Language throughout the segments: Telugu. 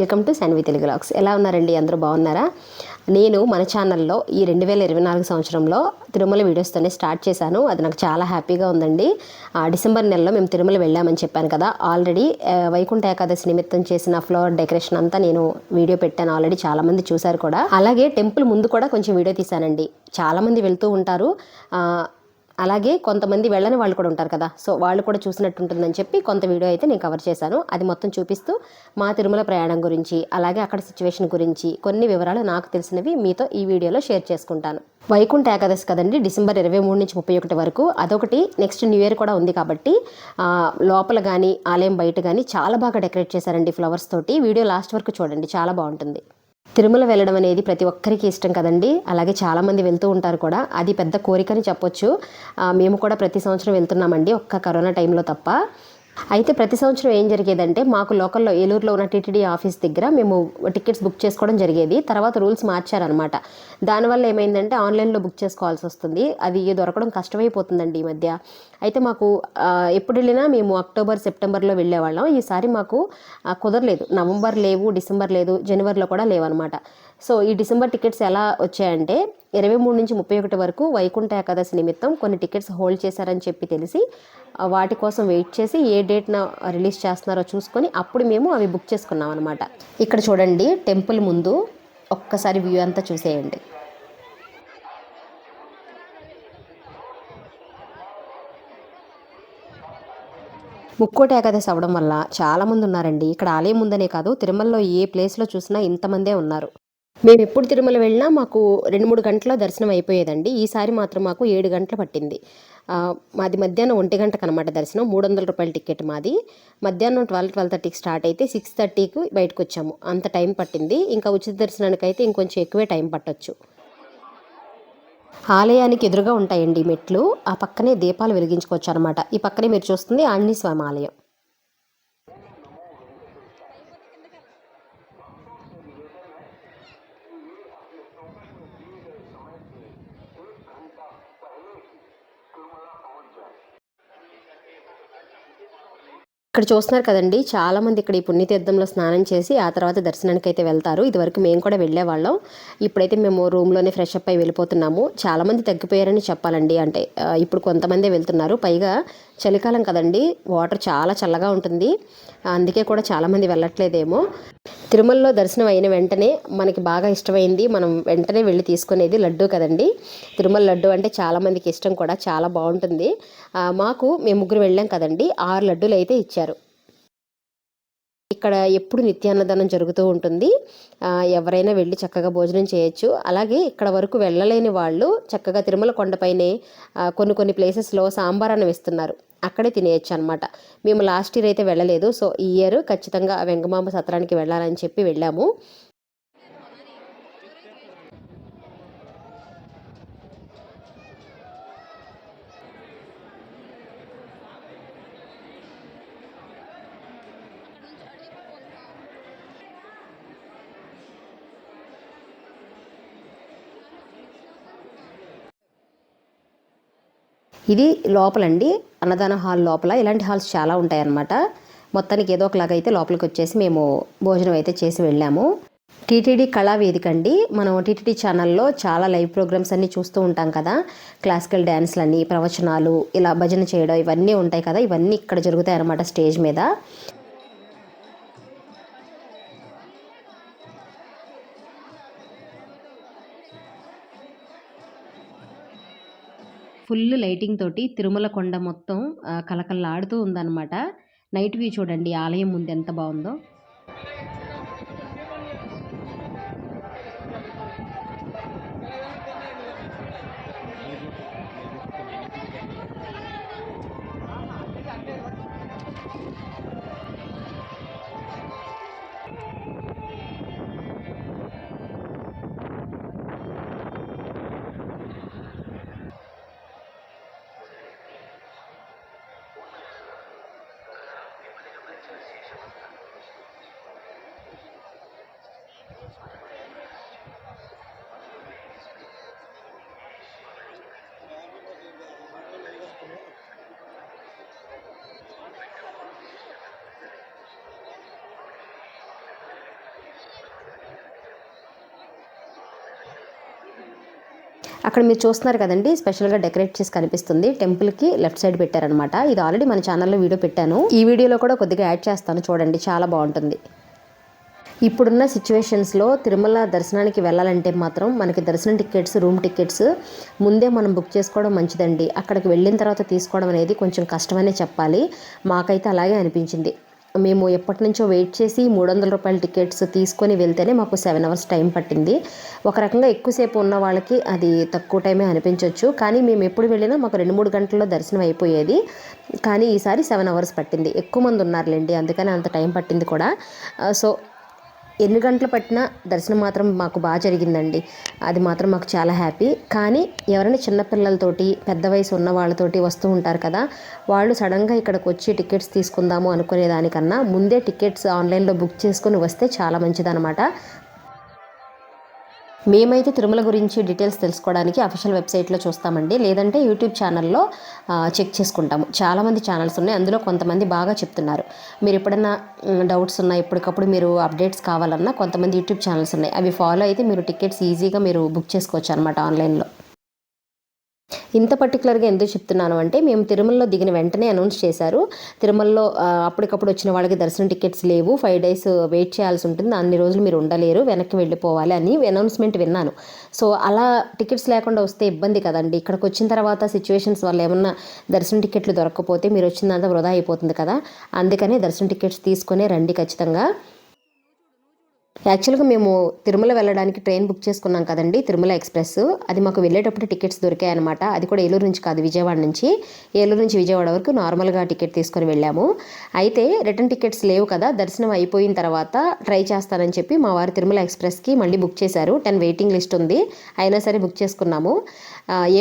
వెల్కమ్ టు సన్వి తెలుగు లాక్స్. ఎలా ఉన్నారండి? అందరూ బాగున్నారా? నేను మన ఛానల్లో ఈ రెండు వేల ఇరవై నాలుగు సంవత్సరంలో తిరుమల వీడియోస్తోనే స్టార్ట్ చేశాను. అది నాకు చాలా హ్యాపీగా ఉందండి. ఆ, డిసెంబర్ నెలలో మేము తిరుమల వెళ్ళామని చెప్పాను కదా. ఆల్రెడీ వైకుంఠ ఏకాదశి నిమిత్తం చేసిన ఫ్లవర్ డెకరేషన్ అంతా నేను వీడియో పెట్టాను. ఆల్రెడీ చాలామంది చూశారు కూడా. అలాగే టెంపుల్ ముందు కూడా కొంచెం వీడియో తీశానండి. చాలామంది వెళ్తూ ఉంటారు. అలాగే కొంతమంది వెళ్ళని వాళ్ళు కూడా ఉంటారు కదా. సో వాళ్ళు కూడా చూసినట్టు ఉంటుందని చెప్పి కొంత వీడియో అయితే నేను కవర్ చేశాను. అది మొత్తం చూపిస్తూ మా తిరుమల ప్రయాణం గురించి అలాగే అక్కడ సిచ్యువేషన్ గురించి కొన్ని వివరాలు నాకు తెలిసినవి మీతో ఈ వీడియోలో షేర్ చేసుకుంటాను. వైకుంఠ ఏకాదశి కదండి డిసెంబర్ ఇరవై మూడు నుంచి ముప్పై ఒకటి వరకు. అదొకటి. నెక్స్ట్ న్యూ ఇయర్ కూడా ఉంది కాబట్టి లోపల కానీ ఆలయం బయట కానీ చాలా బాగా డెకరేట్ చేశారండి ఫ్లవర్స్ తోటి. వీడియో లాస్ట్ వరకు చూడండి. చాలా బాగుంటుంది. తిరుమల వెళ్ళడం అనేది ప్రతి ఒక్కరికి ఇష్టం కదండి. అలాగే చాలామంది వెళ్తూ ఉంటారు కూడా. అది పెద్ద కోరికని చెప్పొచ్చు. మేము కూడా ప్రతి సంవత్సరం వెళ్తున్నామండి. ఒక్క కరోనా టైంలో తప్ప. అయితే ప్రతి సంవత్సరం ఏం జరిగేదంటే మాకు లోకల్లో ఏలూరులో ఉన్న టీటీడీ ఆఫీస్ దగ్గర మేము టికెట్స్ బుక్ చేసుకోవడం జరిగేది. తర్వాత రూల్స్ మార్చారనమాట దానివల్ల ఏమైందంటే ఆన్లైన్లో బుక్ చేసుకోవాల్సి వస్తుంది. అది దొరకడం కష్టమైపోతుందండి ఈ మధ్య. అయితే మాకు ఎప్పుడు వెళ్ళినా మేము అక్టోబర్ సెప్టెంబర్లో వెళ్ళేవాళ్ళం. ఈసారి మాకు కుదరలేదు. నవంబర్ లేవు డిసెంబర్ లేదు జనవరిలో కూడా లేవన్నమాట. సో ఈ డిసెంబర్ టికెట్స్ ఎలా వచ్చాయంటే ఇరవై మూడు నుంచి ముప్పై ఒకటి వరకు వైకుంఠ ఏకాదశి నిమిత్తం కొన్ని టికెట్స్ హోల్డ్ చేశారని చెప్పి తెలిసి వాటి కోసం వెయిట్ చేసి ఏ డేట్న రిలీజ్ చేస్తున్నారో చూసుకొని అప్పుడు మేము అవి బుక్ చేసుకున్నాం అనమాట ఇక్కడ చూడండి టెంపుల్ ముందు ఒక్కసారి వ్యూ అంతా చూసేయండి. ముక్కోటి ఏకాదశి అవడం వల్ల చాలామంది ఉన్నారండి. ఇక్కడ ఆలయం ఉందనే కాదు తిరుమలలో ఏ ప్లేస్లో చూసినా ఇంతమందే ఉన్నారు. మేము ఎప్పుడు తిరుమల వెళ్ళినా మాకు రెండు మూడు గంటల దర్శనం అయిపోయేదండి. ఈసారి మాత్రం మాకు ఏడు గంటలు పట్టింది. మాది మధ్యాహ్నం ఒంటి గంటకు అనమాట దర్శనం మూడు వందల రూపాయల టికెట్ మాది. మధ్యాహ్నం ట్వెల్వ్ ట్వెల్వ్ థర్టీకి స్టార్ట్ అయితే సిక్స్ థర్టీకి బయటకు వచ్చాము అంత టైం పట్టింది. ఇంకా ఉచిత దర్శనానికి అయితే ఇంకొంచెం ఎక్కువే టైం పట్టొచ్చు. ఆలయానికి ఎదురుగా ఉంటాయండి మెట్లు. ఆ పక్కనే దీపాలు వెలిగించుకోవచ్చు అనమాట ఈ పక్కనే మీరు చూస్తుంది ఆంజనేయ స్వామి ఆలయం. ఇక్కడ చూస్తున్నారు కదండి చాలా మంది ఇక్కడ ఈ పుణ్యతీర్థంలో స్నానం చేసి ఆ తర్వాత దర్శనానికి అయితే వెళ్తారు. ఇదివరకు మేము కూడా వెళ్ళేవాళ్ళం. ఇప్పుడైతే మేము రూమ్లోనే ఫ్రెష్ అప్ అయి వెళ్ళిపోతున్నాము. చాలా మంది తగ్గిపోయారని చెప్పాలండి. అంటే ఇప్పుడు కొంతమందే వెళ్తున్నారు. పైగా చలికాలం కదండి. వాటర్ చాలా చల్లగా ఉంటుంది. అందుకే కూడా చాలామంది వెళ్ళట్లేదేమో. తిరుమలలో దర్శనం అయిన వెంటనే మనకి బాగా ఇష్టమైంది మనం వెంటనే వెళ్ళి తీసుకునేది లడ్డు కదండి. తిరుమల లడ్డు అంటే చాలామందికి ఇష్టం కూడా చాలా బాగుంటుంది. మాకు మేము ముగ్గురు వెళ్ళాం కదండి ఆరు లడ్డూలు అయితే ఇచ్చారు. ఇక్కడ ఎప్పుడు నిత్యాన్నదానం జరుగుతూ ఉంటుంది. ఎవరైనా వెళ్ళి చక్కగా భోజనం చేయొచ్చు. అలాగే ఇక్కడ వరకు వెళ్ళలేని వాళ్ళు చక్కగా తిరుమల కొండపైనే కొన్ని కొన్ని ప్లేసెస్లో సాంబార్ అన్నం ఇస్తున్నారు అక్కడే తినేయచ్చు అనమాట మేము లాస్ట్ ఇయర్ అయితే వెళ్ళలేదు. సో ఈ ఇయర్ ఖచ్చితంగా వెంగమాంబ సత్రానికి వెళ్ళాలని చెప్పి వెళ్ళాము. ఇది లోపలండి అన్నదాన హాల్ లోపల. ఇలాంటి హాల్స్ చాలా ఉంటాయన్నమాట. మొత్తానికి ఏదో ఒకలాగా అయితే లోపలికి వచ్చేసి మేము భోజనం అయితే చేసి వెళ్ళాము. టీటీడీ కళావేదిక అండి. మనం టీటీడీ ఛానల్లో చాలా లైవ్ ప్రోగ్రామ్స్ అన్నీ చూస్తూ ఉంటాం కదా. క్లాసికల్ డ్యాన్స్లని ప్రవచనాలు ఇలా భజన చేయడం ఇవన్నీ ఉంటాయి కదా. ఇవన్నీ ఇక్కడ జరుగుతాయి అన్నమాట స్టేజ్ మీద. ఫుల్ లైటింగ్ తోటి తిరుమల కొండ మొత్తం కలకల్లాడుతూ ఉందన్నమాట. నైట్ వ్యూ చూడండి ఆలయం ముందు ఎంత బాగుందో. అక్కడ మీరు చూస్తున్నారు కదండి స్పెషల్గా డెకరేట్ చేసి కనిపిస్తుంది. టెంపుల్కి లెఫ్ట్ సైడ్ పెట్టారనమాట ఇది ఆల్రెడీ మన ఛానల్లో వీడియో పెట్టాను. ఈ వీడియోలో కూడా కొద్దిగా యాడ్ చేస్తాను చూడండి చాలా బాగుంటుంది. ఇప్పుడున్న సిచ్యువేషన్స్లో తిరుమల దర్శనానికి వెళ్ళాలంటే మాత్రం మనకి దర్శనం టికెట్స్ రూమ్ టికెట్స్ ముందే మనం బుక్ చేసుకోవడం మంచిదండి. అక్కడికి వెళ్ళిన తర్వాత తీసుకోవడం అనేది కొంచెం కష్టమనే చెప్పాలి. మాకైతే అలాగే అనిపించింది. మేము ఎప్పటి నుంచో వెయిట్ చేసి మూడు వందల రూపాయల టికెట్స్ తీసుకొని వెళ్తేనే మాకు సెవెన్ అవర్స్ టైం పట్టింది. ఒక రకంగా ఎక్కువసేపు ఉన్న వాళ్ళకి అది తక్కువ టైమే అనిపించవచ్చు కానీ మేము ఎప్పుడు వెళ్ళినా మాకు రెండు మూడు గంటల్లో దర్శనం అయిపోయేది. కానీ ఈసారి సెవెన్ అవర్స్ పట్టింది. ఎక్కువ మంది ఉన్నారులేండి అందుకని అంత టైం పట్టింది కూడా. సో ఎన్ని గంటలు పట్టినా దర్శనం మాత్రం మాకు బాగా జరిగిందండి. అది మాత్రం మాకు చాలా హ్యాపీ. కానీ ఎవరైనా చిన్నపిల్లలతోటి పెద్ద వయసు ఉన్న వాళ్ళతోటి వస్తూ ఉంటారు కదా వాళ్ళు సడన్గా ఇక్కడికి వచ్చి టికెట్స్ తీసుకుందాము అనుకునే దానికన్నా ముందే టికెట్స్ ఆన్లైన్లో బుక్ చేసుకొని వస్తే చాలా మంచిదన్నమాట. మేమైతే తిరుమల గురించి డీటెయిల్స్ తెలుసుకోవడానికి అఫీషియల్ వెబ్సైట్లో చూస్తామండి. లేదంటే యూట్యూబ్ ఛానల్లో చెక్ చేసుకుంటాము. చాలామంది ఛానల్స్ ఉన్నాయి. అందులో కొంతమంది బాగా చెప్తున్నారు. మీరు ఎప్పుడన్నా డౌట్స్ ఉన్నాయి ఎప్పటికప్పుడు మీరు అప్డేట్స్ కావాలన్నా కొంతమంది యూట్యూబ్ ఛానల్స్ ఉన్నాయి. అవి ఫాలో అయితే మీరు టికెట్స్ ఈజీగా మీరు బుక్ చేసుకోవచ్చు అనమాట ఆన్లైన్లో. ఇంత పర్టికులర్గా ఎందుకు చెప్తున్నాను అంటే మేము తిరుమలలో దిగిన వెంటనే అనౌన్స్ చేశారు. తిరుమలలో అప్పటికప్పుడు వచ్చిన వాళ్ళకి దర్శనం టికెట్స్ లేవు. ఫైవ్ డేస్ వెయిట్ చేయాల్సి ఉంటుంది. అన్ని రోజులు మీరు ఉండలేరు. వెనక్కి వెళ్ళిపోవాలి అని అనౌన్స్మెంట్ విన్నాను. సో అలా టికెట్స్ లేకుండా వస్తే ఇబ్బంది కదండి. ఇక్కడికి వచ్చిన తర్వాత సిచ్యువేషన్స్ వల్ల ఏమన్నా దర్శనం టికెట్లు దొరకకపోతే మీరు వచ్చిందంతా వృధా అయిపోతుంది కదా. అందుకనే దర్శనం టికెట్స్ తీసుకునే రండి ఖచ్చితంగా. యాక్చువల్గా మేము తిరుమల వెళ్ళడానికి ట్రైన్ బుక్ చేసుకున్నాం కదండి తిరుమల ఎక్స్ప్రెస్. అది మాకు వెళ్ళేటప్పుడు టికెట్స్ దొరికాయి అనమాట అది కూడా ఏలూరు నుంచి కాదు విజయవాడ నుంచి. ఏలూరు నుంచి విజయవాడ వరకు నార్మల్గా టికెట్ తీసుకొని వెళ్ళాము. అయితే రిటర్న్ టికెట్స్ లేవు కదా దర్శనం అయిపోయిన తర్వాత ట్రై చేస్తానని చెప్పి మా వారు తిరుమల ఎక్స్ప్రెస్కి మళ్ళీ బుక్ చేశారు. టెన్ వెయిటింగ్ లిస్ట్ ఉంది అయినా సరే బుక్ చేసుకున్నాము.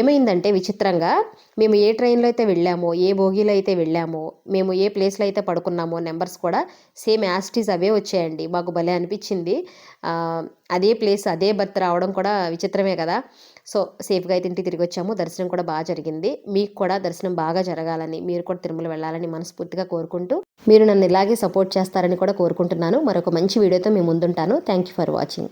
ఏమైందంటే విచిత్రంగా మేము ఏ ట్రైన్లో అయితే వెళ్ళామో ఏ బోగీలో అయితే వెళ్ళామో మేము ఏ ప్లేస్లో అయితే పడుకున్నామో నెంబర్స్ కూడా సేమ్ యాస్టీస్ అవే వచ్చాయండి. మాకు భలే అనిపించింది. అదే ప్లేస్ అదే బర్త్ రావడం కూడా విచిత్రమే కదా. సో సేఫ్గా అయితే ఇంటికి తిరిగి వచ్చాము. దర్శనం కూడా బాగా జరిగింది. మీకు కూడా దర్శనం బాగా జరగాలని మీరు కూడా తిరుమల వెళ్ళాలని మనస్ఫూర్తిగా కోరుకుంటూ మీరు నన్ను ఇలాగే సపోర్ట్ చేస్తారని కూడా కోరుకుంటున్నాను. మరొక మంచి వీడియోతో మేము ముందుంటాను. Thank you for watching